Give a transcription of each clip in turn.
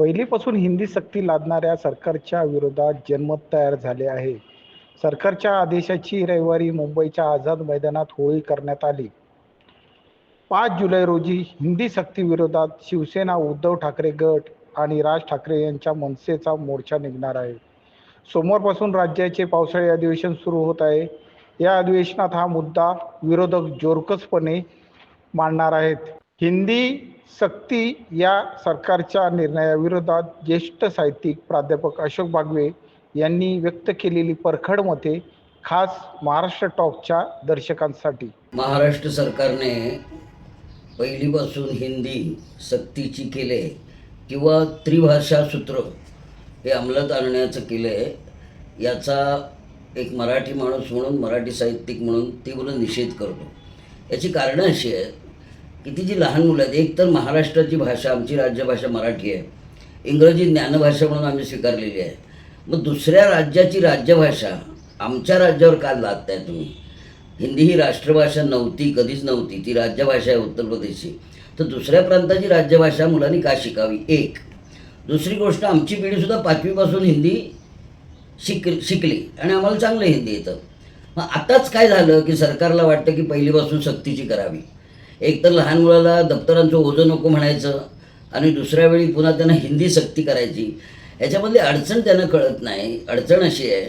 पहिलीपासून हिंदी सक्ती लादणाऱ्या सरकारच्या विरोधात जनमत तयार झाले आहे. सरकारच्या आदेशाची रविवारी मुंबईच्या आझाद मैदानात होळी करण्यात आली. पाच जुलै रोजी हिंदी सक्ती विरोधात शिवसेना उद्धव ठाकरे गट आणि राज ठाकरे यांच्या मनसेचा मोर्चा निघणार आहे. सोमवारपासून राज्याचे पावसाळी अधिवेशन सुरू होत आहे. या अधिवेशनात हा मुद्दा विरोधक जोरकसपणे मांडणार आहेत. हिंदी सक्ती या सरकारच्या निर्णयाविरोधात ज्येष्ठ साहित्यिक प्राध्यापक अशोक बागवे यांनी व्यक्त केलेली परखड मते खास महाराष्ट्र टॉकच्या दर्शकांसाठी. महाराष्ट्र सरकारने पहिलीपासून हिंदी सक्तीची केले किंवा त्रिभाषा सूत्र हे अंमलात आणण्याचं केलं आहे याचा एक मराठी माणूस म्हणून मराठी साहित्यिक म्हणून तीव्र निषेध करतो. याची कारणं अशी आहेत किती जी लहान मुलं आहेत? एक तर महाराष्ट्राची भाषा आमची राज्यभाषा मराठी आहे. इंग्रजी ज्ञानभाषा म्हणून आम्ही स्वीकारलेली आहे. मग दुसऱ्या राज्याची राज्यभाषा आमच्या राज्यावर का लादताय तुम्ही? हिंदी ही राष्ट्रभाषा नव्हती कधीच नव्हती. ती राज्यभाषा आहे उत्तर प्रदेशची. तर दुसऱ्या प्रांताची राज्यभाषा मुलांनी का शिकावी? एक. दुसरी गोष्ट आमची पिढीसुद्धा पाचवीपासून हिंदी शिक शिकली आणि आम्हाला चांगलं हिंदी येतं. मग आताच काय झालं की सरकारला वाटतं की पहिलीपासून सक्तीची करावी. एक तर लहान मुलाला दप्तरांचं ओझं नको म्हणायचं आणि दुसऱ्या वेळी पुन्हा त्यांना हिंदी सक्ती करायची याच्यामधली अडचण त्यांना कळत नाही. अडचण अशी आहे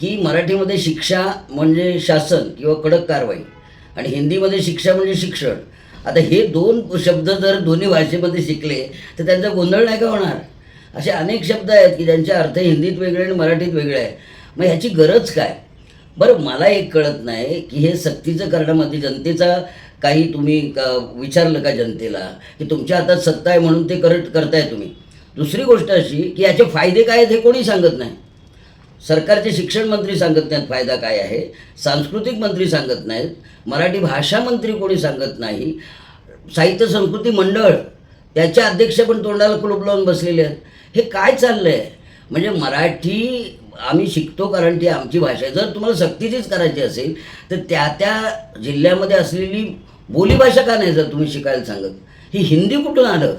की मराठीमध्ये शिक्षा म्हणजे शासन किंवा कडक कारवाई आणि हिंदीमध्ये शिक्षा म्हणजे शिक्षण. आता हे दोन शब्द जर दोन्ही भाषेमध्ये शिकले तर त्यांचा गोंधळ नाही का होणार? असे अनेक शब्द आहेत की ज्यांचे अर्थ हिंदीत वेगळे आणि मराठीत वेगळे आहे मग ह्याची गरज काय? बरं मला एक कळत नाही की हे सक्तीचं करण्यामध्ये जनतेचा काही तुम्ही क- विचारलं का जनतेला? की तुमच्या हातात सत्ता आहे म्हणून ते करत करताय तुम्ही. दुसरी गोष्ट अशी की याचे फायदे काय आहेत हे कोणी सांगत नाही. सरकारचे शिक्षण मंत्री सांगत नाहीत फायदा काय आहे. सांस्कृतिक मंत्री सांगत नाहीत. मराठी भाषा मंत्री कोणी सांगत नाही. साहित्य संस्कृती मंडळ त्याचे अध्यक्ष पण तोंडाला कुलूप लावून बसलेले आहेत. हे काय चाललं आहे म्हणजे मराठी आम्ही शिकतो कारण ती आमची भाषा आहे. जर तुम्हाला सक्तीचीच करायची असेल तर त्या त्या जिल्ह्यामध्ये असलेली बोलीभाषा का नाही जर तुम्ही शिकायला सांगत? ही हिंदी कुठून आलं?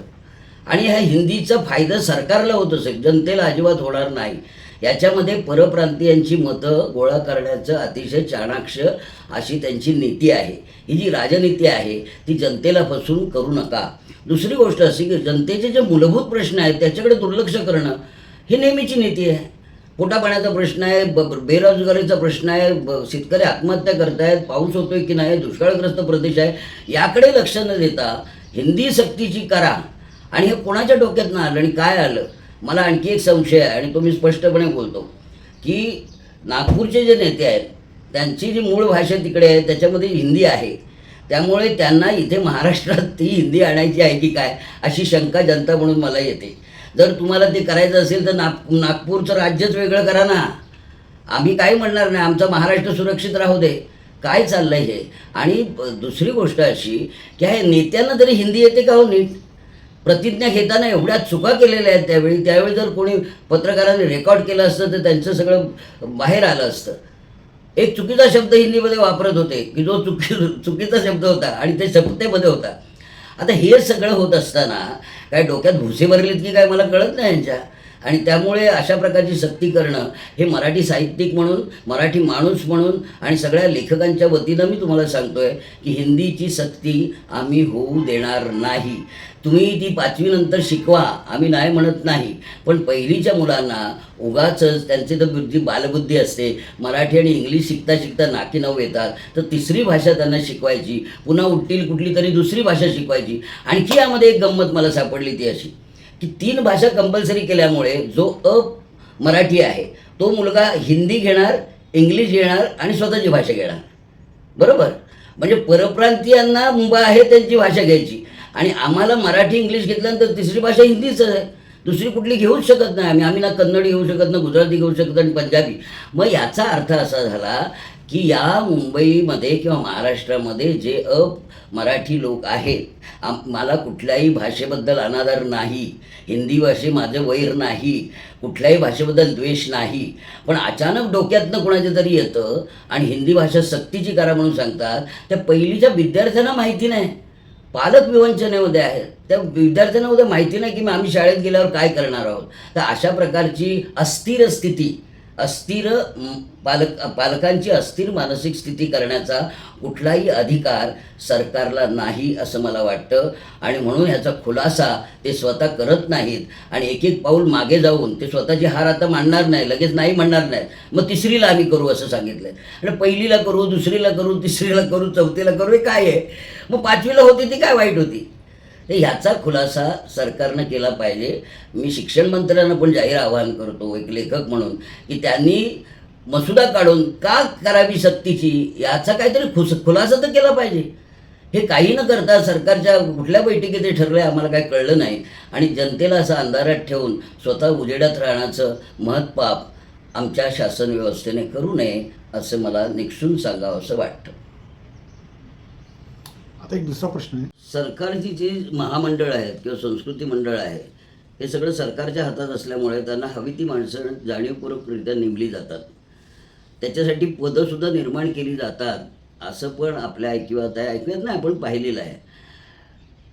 आणि ह्या हिंदीचा फायदा सरकारला होत असेल जनतेला अजिबात होणार नाही. याच्यामध्ये परप्रांतीयांची मतं गोळा करण्याचं अतिशय चाणाक्ष अशी त्यांची नीती आहे. ही जी राजनीती आहे ती जनतेला फसवून करू नका. दुसरी गोष्ट अशी की जनतेचे जे मूलभूत प्रश्न आहेत त्याच्याकडे दुर्लक्ष करणं ही नेहमीची नीती आहे. पोटापाण्याचा प्रश्न आहे ब बेरोजगारीचा प्रश्न आहे ब- शेतकरी आत्महत्या करतायत पाऊस होतोय की नाही दुष्काळग्रस्त प्रदेश आहे याकडे लक्ष न देता हिंदी सक्तीची करा. आणि हे कोणाच्या डोक्यातनं आलं आणि काय आलं? मला आणखी एक संशय आहे आणि तो मी स्पष्टपणे बोलतो की नागपूरचे जे नेते आहेत त्यांची जी मूळ भाषा तिकडे आहे त्याच्यामध्ये हिंदी आहे. त्यामुळे त्यांना इथे महाराष्ट्रात ती हिंदी आणायची आहे की काय अशी शंका जनता म्हणून मला येते. जर तुम्हाला ते करायचं असेल तर नाग नागपूरचं राज्यच वेगळं करा ना. आम्ही काही म्हणणार नाही आमचा महाराष्ट्र सुरक्षित राहू दे. काय चाललंय हे? आणि दुसरी गोष्ट अशी की हे नेत्यांना तरी हिंदी येते का हो नीट? प्रतिज्ञा घेताना एवढ्या चुका केलेल्या आहेत त्यावेळी त्यावेळी जर कोणी पत्रकारांनी रेकॉर्ड केलं असतं तर त्यांचं सगळं बाहेर आलं असतं. एक चुकीचा शब्द हिंदीमध्ये वापरत होते की जो चुकी चुकीचा शब्द होता आणि ते शपथेमध्ये होता. आता हे सगळं होत असताना काय डोक्यात भुसे भरलेत की काय? मला कळत नाही यांच्या. आणि त्यामुळे अशा प्रकारची सक्ती करणं हे मराठी साहित्यिक म्हणून मराठी माणूस म्हणून आणि सगळ्या लेखकांच्या वतीनं मी तुम्हाला सांगतोय की हिंदीची सक्ती आम्ही होऊ देणार नाही. तुम्ही ती पाचवीनंतर शिकवा आम्ही नाही म्हणत नाही. पण पहिलीच्या मुलांना उगाचच त्यांची तर बुद्धी बालबुद्धी असते. मराठी आणि इंग्लिश शिकता शिकता नाकी नऊ येतात. तर तिसरी भाषा त्यांना शिकवायची पुन्हा उठतील कुठली तरी दुसरी भाषा शिकवायची. आणखी यामध्ये एक गंमत मला सापडली ती अशी. की तीन भाषा कंपल्सरी केल्यामुळे जो अ मराठी आहे तो मुलगा हिंदी घेणार इंग्लिश घेणार आणि स्वतःची भाषा घेणार. बरोबर? म्हणजे परप्रांतीयांना मुंबई आहे त्यांची भाषा घ्यायची. आणि आम्हाला मराठी इंग्लिश घेतल्यानंतर तिसरी भाषा हिंदीच आहे. दुसरी कुठली घेऊच शकत नाही आम्ही. आम्ही ना कन्नडी घेऊ शकत ना गुजराती घेऊ शकत आणि पंजाबी. मग याचा अर्थ असा झाला की या मुंबईमध्ये किंवा महाराष्ट्रामध्ये जे अ मराठी लोक आहेत आम मला कुठल्याही भाषेबद्दल अनादर नाही हिंदी भाषे माझं वैर नाही कुठल्याही भाषेबद्दल द्वेष नाही पण अचानक डोक्यातनं कोणाच्या तरी येतं आणि हिंदी भाषा सक्तीची करा म्हणून सांगतात त्या पहिलीच्या विद्यार्थ्यांना माहिती नाही. पालक विवंचनेमध्ये आहेत. त्या विद्यार्थ्यांना उद्या माहिती नाही की मग आम्ही शाळेत गेल्यावर काय करणार आहोत. तर अशा प्रकारची अस्थिर स्थिती अस्थिर पालक पालकांची अस्थिर मानसिक स्थिती करण्याचा कुठलाही अधिकार सरकारला नाही असं मला वाटतं. आणि म्हणून ह्याचा खुलासा ते स्वतः करत नाहीत. आणि एक एक पाऊल मागे जाऊन ते स्वतःची हार आता मांडणार नाही लगेच नाही म्हणणार नाहीत मग तिसरीला आम्ही करू असं सांगितलं आणि पहिलीला करू दुसरीला करू तिसरीला करू चौथीला करू हे काय आहे? मग पाचवीला होती ती काय वाईट होती? तर ह्याचा खुलासा सरकारनं केला पाहिजे. मी शिक्षण मंत्र्यांना पण जाहीर आवाहन करतो एक लेखक म्हणून की त्यांनी मसुदा काढून का करावी सक्तीची? याचा काहीतरी खुस खुलासा तर केला पाहिजे. हे काही न करता सरकारच्या कुठल्या बैठकीत ते ठरलं आहे आम्हाला काही कळलं नाही. आणि जनतेला असं अंधारात ठेवून स्वतः उजेडात राहण्याचं महत्पाप आमच्या शासन व्यवस्थेने करू नये असं मला निक्षून सांगावं असं वाटतं. आता एक दुसरा प्रश्न आहे. सरकारची जी महामंडळ आहेत किंवा संस्कृती मंडळ आहे हे सगळं सरकारच्या हातात असल्यामुळे त्यांना हवी ती माणसं जाणीवपूर्वकरित्या नेमली जातात. त्याच्यासाठी पदंसुद्धा निर्माण केली जातात असं पण आपल्या ऐकिवात आहे ऐकूयात नाही आपण पाहिलेलं आहे.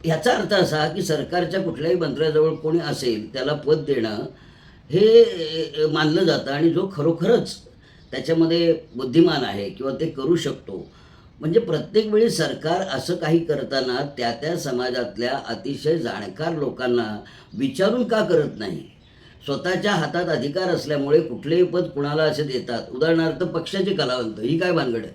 ह्याचा अर्थ असा की सरकारच्या कुठल्याही मंत्र्याजवळ कोणी असेल त्याला पद देणं हे मानलं जातं आणि जो खरोखरच त्याच्यामध्ये बुद्धिमान आहे किंवा ते करू शकतो म्हणजे प्रत्येक वेळी सरकार असं काही करताना त्या त्या समाजातल्या अतिशय जाणकार लोकांना विचारून का करत नाही? स्वतःच्या हातात अधिकार असल्यामुळे कुठलेही पद कुणाला असे देतात? उदाहरणार्थ पक्षाचे कलावंत ही काय भानगड आहे?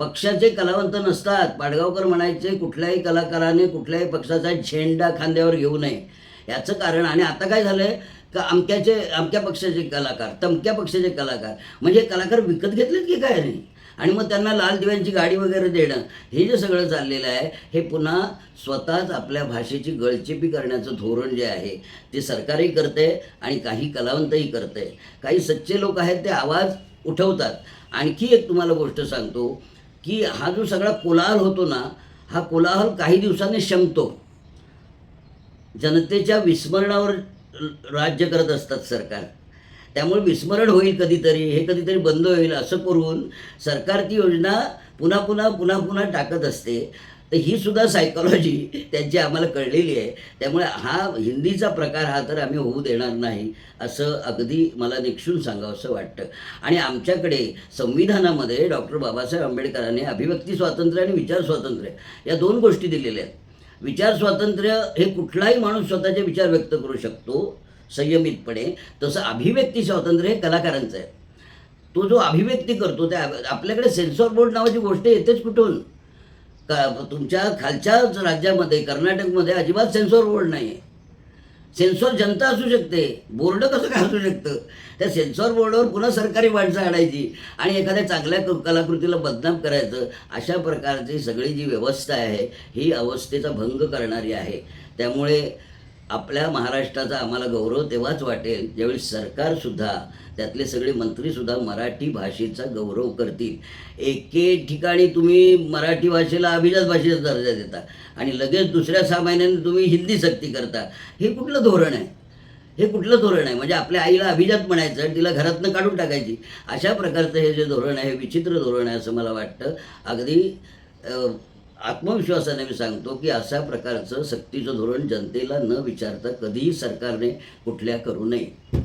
पक्षाचे कलावंत नसतात. पाडगावकर म्हणायचे कुठल्याही कलाकाराने कुठल्याही पक्षाचा झेंडा खांद्यावर घेऊ नये. याचं कारण आणि आता काय झालं आहे का अमक्याचे अमक्या पक्षाचे कलाकार तमक्या पक्षाचे कलाकार म्हणजे कलाकार विकत घेतलेत की काय नाही आणि मग त्यांना लाल दिव्यांची गाडी वगैरे देणं. हे जे सगळं चाललेलं आहे हे पुन्हा स्वतःच आपल्या भाषेची गळचेपी करण्याचं धोरण जे आहे ते सरकारही करते आणि काही कलावंतही करते. काही सच्चे लोक आहेत ते आवाज उठवतात. आणखी एक तुम्हाला गोष्ट सांगतो की हा जो सगळा कोलाहल होतो ना हा कोलाहल काही दिवसांनी शमतो जनतेच्या विस्मरणावर राज्य करत असतात सरकार. त्यामुळे विस्मरण होईल कधीतरी हे कधीतरी बंद होईल असं करून सरकार ती योजना पुन्हा पुन्हा पुन्हा पुन्हा टाकत असते. तर ही सुद्धा सायकॉलॉजी त्यांची आम्हाला कळलेली आहे. त्यामुळे हा हिंदीचा प्रकार हा तर आम्ही होऊ देणार नाही असं अगदी मला निक्षून सांगावंसं वाटतं. आणि आमच्याकडे संविधानामध्ये डॉक्टर बाबासाहेब आंबेडकरांनी अभिव्यक्ती स्वातंत्र्य आणि विचार स्वातंत्र्य या दोन गोष्टी दिलेल्या आहेत. विचार स्वातंत्र्य हे कुठलाही माणूस स्वतःचे विचार व्यक्त करू शकतो. संयमितपणे तसं अभिव्यक्ती स्वातंत्र्य हे कलाकारांचं आहे. तो जो अभिव्यक्ती करतो त्या आपल्याकडे सेन्सॉर बोर्ड नावाची गोष्ट येतेच कुठून? का तुमच्या खालच्याच राज्यामध्ये कर्नाटकमध्ये अजिबात सेन्सॉर बोर्ड नाही आहे सेन्सॉर जनता असू शकते बोर्ड कसं काय असू शकतं? त्या सेन्सॉर बोर्डवर पुन्हा सरकारी माणसं आणायची आणि एखाद्या चांगल्या कलाकृतीला बदनाम करायचं अशा प्रकारची सगळी जी व्यवस्था आहे ही अवस्थेचा भंग करणारी आहे. त्यामुळे आपल्या महाराष्ट्राचा आम्हाला गौरव तेव्हाच वाटेल ज्यावेळी सरकारसुद्धा त्यातले सगळे मंत्रीसुद्धा मराठी भाषेचा गौरव करतील. एके ठिकाणी तुम्ही मराठी भाषेला अभिजात भाषेचा दर्जा देता आणि लगेच दुसऱ्या सहा महिन्याने तुम्ही हिंदी सक्ती करता. हे कुठलं धोरण आहे? हे कुठलं धोरण आहे? म्हणजे आपल्या आईला अभिजात म्हणायचं आणि तिला घरातनं काढून टाकायची. अशा प्रकारचं हे जे धोरण आहे हे विचित्र धोरण आहे असं मला वाटतं. अगदी आत्मविश्वासाने मी सांगतो की अशा प्रकारचं सक्तीचं धोरण जनतेला न विचारता कधीही सरकारने कुठल्या करू नये.